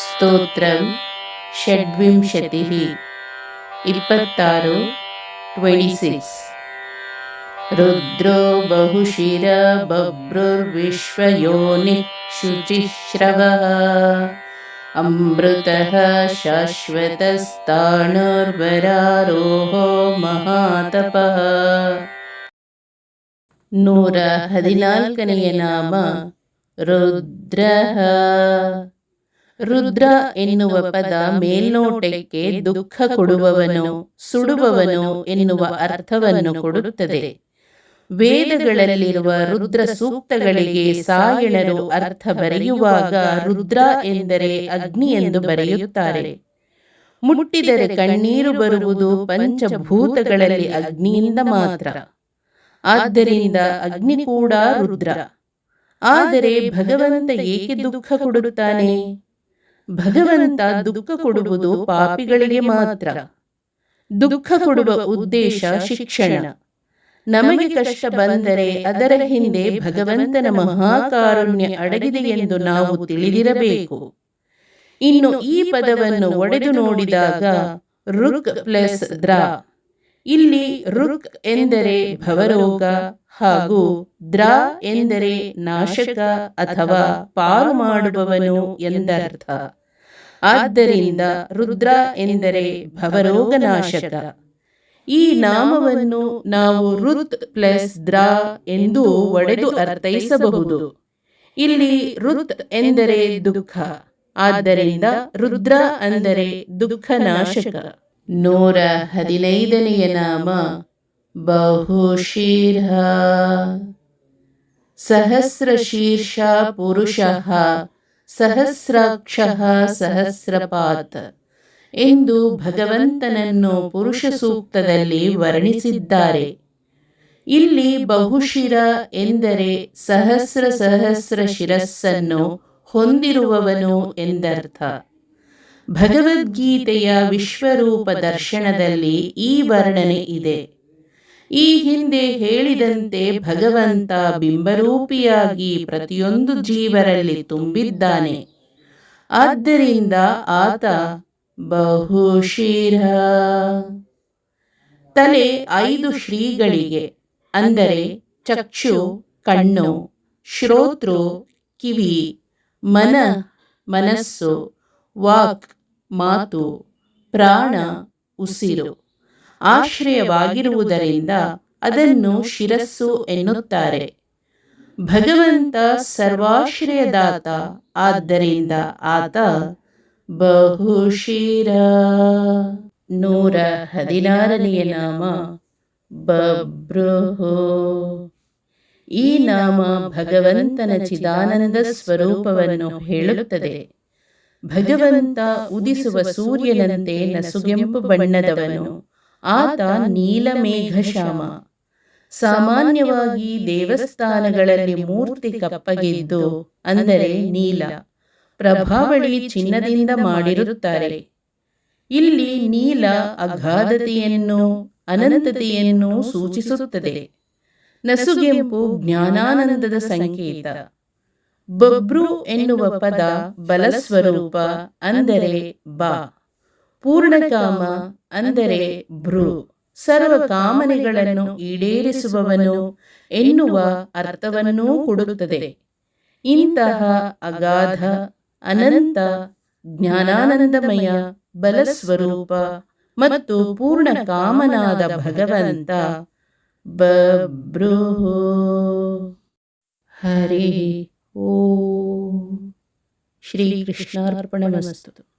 ಸ್ತೋತ್ರಂ ಷಡ್ವಿಂಶತಿಃ ಇಪ್ಪತ್ತಾರು twenty six ರುದ್ರೋ ಬಹುಶಿರ ಬಭ್ರುರ್ವಿಶ್ವಯೋನಿ ಶುಚಿಶ್ರವः ಅಮೃತಃ ಶಾಶ್ವತಸ್ತಾಣುರ್ವರಾರೋಹೋ ಮಹಾತಪಃ ನೂರ ಹದಿನಾಲ್ಕನೆಯ ನಾಮ ರುದ್ರ ರುದ್ರ ಎನ್ನುವ ಪದ ಮೇಲ್ನೋಟಕ್ಕೆ ದುಃಖ ಕೊಡುವವನು, ಸುಡುವವನು ಎನ್ನುವ ಅರ್ಥವನ್ನು ಕೊಡುತ್ತದೆ. ವೇದಗಳಲ್ಲಿರುವ ರುದ್ರ ಸೂಕ್ತಗಳಿಗೆ ಸಾಯಣರು ಅರ್ಥ ಬರೆಯುವಾಗ ರುದ್ರ ಎಂದರೆ ಅಗ್ನಿ ಎಂದು ಬರೆಯುತ್ತಾರೆ. ಮುಟ್ಟಿದರೆ ಕಣ್ಣೀರು ಬರುವುದು ಪಂಚಭೂತಗಳಲ್ಲಿ ಅಗ್ನಿಯಿಂದ ಮಾತ್ರ. ಆದ್ದರಿಂದ ಅಗ್ನಿ ಕೂಡ ರುದ್ರ. ಆದರೆ ಭಗವಂತ ಏಕೆ ದುಃಖ ಕೊಡುತ್ತಾನೆ? ಭಗವಂತ ದುಃಖ ಕೊಡುವುದು ಪಾಪಿಗಳಿಗೆ ಮಾತ್ರ. ದುಃಖ ಕೊಡುವ ಉದ್ದೇಶ ಶಿಕ್ಷಣ. ನಮಗೆ ಕಷ್ಟ ಬಂದರೆ ಅದರ ಹಿಂದೆ ಭಗವಂತನ ಮಹಾಕಾರುಣ್ಯ ಅಡಗಿದೆ ಎಂದು ನಾವು ತಿಳಿದಿರಬೇಕು. ಇನ್ನು ಈ ಪದವನ್ನು ಒಡೆದು ನೋಡಿದಾಗ ರುಕ್ ಪ್ಲಸ್ ದ್ರ. ಇಲ್ಲಿ ರುಕ್ ಎಂದರೆ ಭವರೋಗ ಹಾಗೂ ದ್ರ ಎಂದರೆ ನಾಶಕ ಅಥವಾ ಪಾರು ಮಾಡುವವನು ಎಂದರ್ಥ. ಆದ್ದರಿಂದ ರುದ್ರ ಎಂದರೆ ಭವರೋಗನಾಶಕ. ಈ ನಾಮವನ್ನು ನಾವು ರುತ್ ಪ್ಲಸ್ ದ್ರ ಎಂದು ಒಡೆದು ಅರ್ಥೈಸಬಹುದು. ಇಲ್ಲಿ ರುತ್ ಎಂದರೆ ದುಃಖ, ಆದ್ದರಿಂದ ರುದ್ರ ಅಂದರೆ ದುಃಖ ನಾಶಕ ನೂರ ಹದಿನೈದನೆಯ ನಾಮ ಬಹುಶೀರ್ಷ ಸಹಸ್ರಶೀರ್ಷ ಪುರುಷಃ ಸಹಸ್ರಾಕ್ಷಃ ಸಹಸ್ರಪಾತ. ಎಂದು ಭಗವಂತನನ್ನು ಪುರುಷ ಸೂಕ್ತದಲ್ಲಿ ವರ್ಣಿಸಿದ್ದಾರೆ. ಇಲ್ಲಿ ಬಹುಶಿರ ಎಂದರೆ ಸಹಸ್ರ ಸಹಸ್ರ ಶಿರಸ್ಸನ್ನು ಹೊಂದಿರುವವನು ಎಂದರ್ಥ. ಭಗವದ್ಗೀತೆಯ ವಿಶ್ವರೂಪ ದರ್ಶನದಲ್ಲಿ ಈ ವರ್ಣನೆ ಇದೆ. ಈ ಹಿಂದೆ ಹೇಳಿದಂತೆ ಭಗವಂತ ಬಿಂಬರೂಪಿಯಾಗಿ ಪ್ರತಿಯೊಂದು ಜೀವರಲ್ಲಿ ತುಂಬಿದ್ದಾನೆ. ಆದ್ದರಿಂದ ಆತ ಬಹುಶಿರ. ತಲೆ ಐದು ಶ್ರೀಗಳಿಗೆ, ಅಂದರೆ ಚಕ್ಷು, ಕಣ್ಣು, ಶ್ರೋತೃ, ಕಿವಿ, ಮನ, ಮನಸ್ಸು, ವಾಕ್, ಮಾತು, ಪ್ರಾಣ, ಉಸಿರು. ಆಶ್ರಯವಾಗಿರುವುದರಿಂದ ಅದನ್ನು ಶಿರಸ್ಸು ಎನ್ನುತ್ತಾರೆ. ಭಗವಂತ ಸರ್ವಾಶ್ರಯದಾತ, ಆದ್ದರಿಂದ ಆತ ಬಹುಶಿರ. ನೂರ ಹದಿನಾರನೆಯ ನಾಮ ಬಬ್ರುಹೋ ಈ ನಾಮ ಭಗವಂತನ ಚಿದಾನಂದ ಸ್ವರೂಪವನ್ನು ಹೇಳುತ್ತದೆ. ಭಗವಂತ ಉದಿಸುವ ಸೂರ್ಯನಂತೆ ನಸುಗೆಂಪು ಬಣ್ಣದವನು. ಆತ ನೀಲಮೇಘಶ್ಯಾಮ ಸಾಮಾನ್ಯವಾಗಿ ದೇವಸ್ಥಾನಗಳಲ್ಲಿ ಮೂರ್ತಿ ಕಪ್ಪಗಿದ್ದು ಅಂದರೆ ನೀಲ. ಪ್ರಭಾವಳಿ ಚಿನ್ನದಿಂದ ಮಾಡಿರುತ್ತಾರೆ. ಇಲ್ಲಿ ನೀಲ ಅಗಾಧತೆಯನ್ನು, ಅನಂತತೆಯನ್ನು ಸೂಚಿಸುತ್ತದೆ. ನಸುಗೆಂಪು ಜ್ಞಾನಾನಂದದ ಸಂಕೇತ. ಬಬ್ರು ಎನ್ನುವ ಪದ ಬಲಸ್ವರೂಪ ಅಂದರೆ ಬಾ. ಪೂರ್ಣಕಾಮ ಅಂದರೆ ಭ್ರೂ. ಸರ್ವ ಕಾಮನೆಗಳನ್ನು ಈಡೇರಿಸುವವನು ಎನ್ನುವ ಅರ್ಥವನ್ನೂ ಕೊಡುತ್ತದೆ. ಇಂತಹ ಅಗಾಧ ಅನಂತ ಜ್ಞಾನಾನಂದಮಯ ಬಲಸ್ವರೂಪ ಮತ್ತು ಪೂರ್ಣ ಕಾಮನಾದ ಭಗವಂತ ಬ್ರೂ ಹರಿ ಓ. ಶ್ರೀ ಶ್ರೀಕೃಷ್ಣಾರ್ಪಣಮಸ್ತು